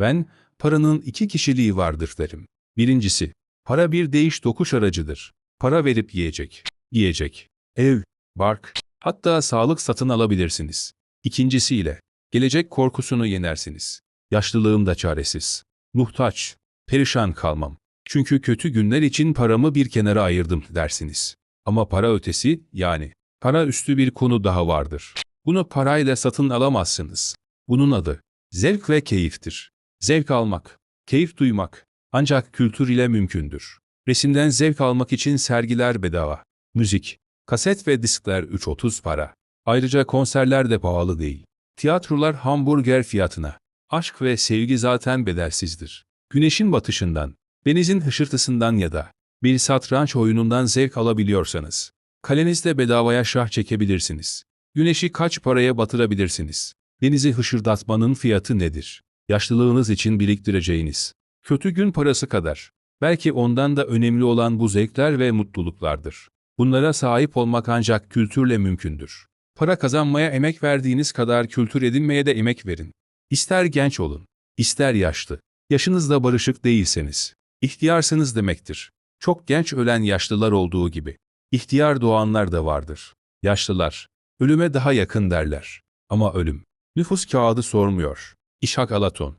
Ben, paranın iki kişiliği vardır derim. Birincisi, para bir değiş tokuş aracıdır. Para verip yiyecek, yiyecek, ev, bark, hatta sağlık satın alabilirsiniz. İkincisiyle, gelecek korkusunu yenersiniz. Yaşlılığımda çaresiz, muhtaç, perişan kalmam. Çünkü kötü günler için paramı bir kenara ayırdım dersiniz. Ama para ötesi, yani para üstü bir konu daha vardır. Bunu parayla satın alamazsınız. Bunun adı zevk ve keyiftir. Zevk almak, keyif duymak ancak kültür ile mümkündür. Resimden zevk almak için sergiler bedava. Müzik, kaset ve diskler 3.30 para. Ayrıca konserler de pahalı değil. Tiyatrolar hamburger fiyatına. Aşk ve sevgi zaten bedelsizdir. Güneşin batışından, denizin hışırtısından ya da bir satranç oyunundan zevk alabiliyorsanız, kalenizde bedavaya şah çekebilirsiniz. Güneşi kaç paraya batırabilirsiniz? Denizi hışırdatmanın fiyatı nedir? Yaşlılığınız için biriktireceğiniz. Kötü gün parası kadar. Belki ondan da önemli olan bu zevkler ve mutluluklardır. Bunlara sahip olmak ancak kültürle mümkündür. Para kazanmaya emek verdiğiniz kadar kültür edinmeye de emek verin. İster genç olun, ister yaşlı. Yaşınızla barışık değilseniz, ihtiyarsınız demektir. Çok genç ölen yaşlılar olduğu gibi, ihtiyar doğanlar da vardır. Yaşlılar, ölüme daha yakın derler. Ama ölüm, nüfus kağıdı sormuyor. İshak Alaton.